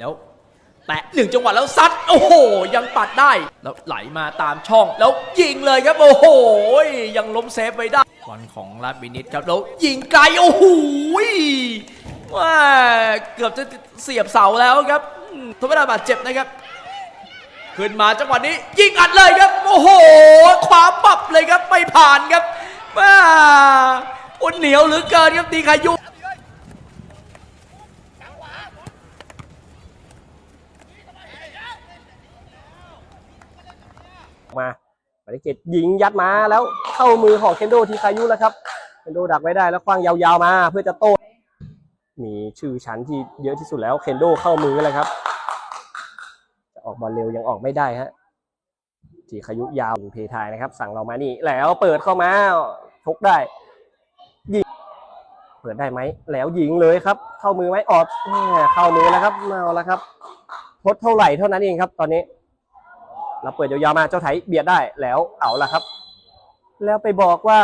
แล้วแตะหนึ่งจังหวะแล้วซัดโอ้โห ยังปัดได้ แล้วไหลมาตามช่อง แล้วยิงเลยครับโอ้โห ยังล้มเซฟไปได้บอลของลาบินิตครับแล้วยิงไกลโอ้โหว่าเกือบจะเสียบเสาแล้วครับทว่าบาดเจ็บนะครับ ขึ้นมาจังหวะนี้ ยิงอัดเลยครับโอ้โหความปับเลยครับไม่ผ่านครับมาอุ่นเหนียวหรือเกินครับตีขายุ มาหมายเลขเจ็ดยิงยัดมาแล้วเข้ามือของเคนโดทีคายุแล้วครับเคนโดดักไว้ได้แล้วคว้างยาวๆมา เพื่อจะโต้มีชื่อชั้นที่เยอะที่สุดแล้วเคนโดเข้ามือแล้วครับจะออกบอลเร็วยังออกไม่ได้ฮะทีคายุยาวเพทายนะครับ สั่งเรามานี่แล้วเปิดเข้ามาชกได้ยิงเปิดได้ไหมแล้วยิงเลยครับ เข้ามือไหมออดเข้ามือแล้วครับเอาแล้วครับทดเท่าไหร่เท่านั้นเองครับ ตอนนี้ เราเปิดยาวๆมาเจ้าไทยเบียดได้แล้วเอาละครับ แล้วไปบอกว่า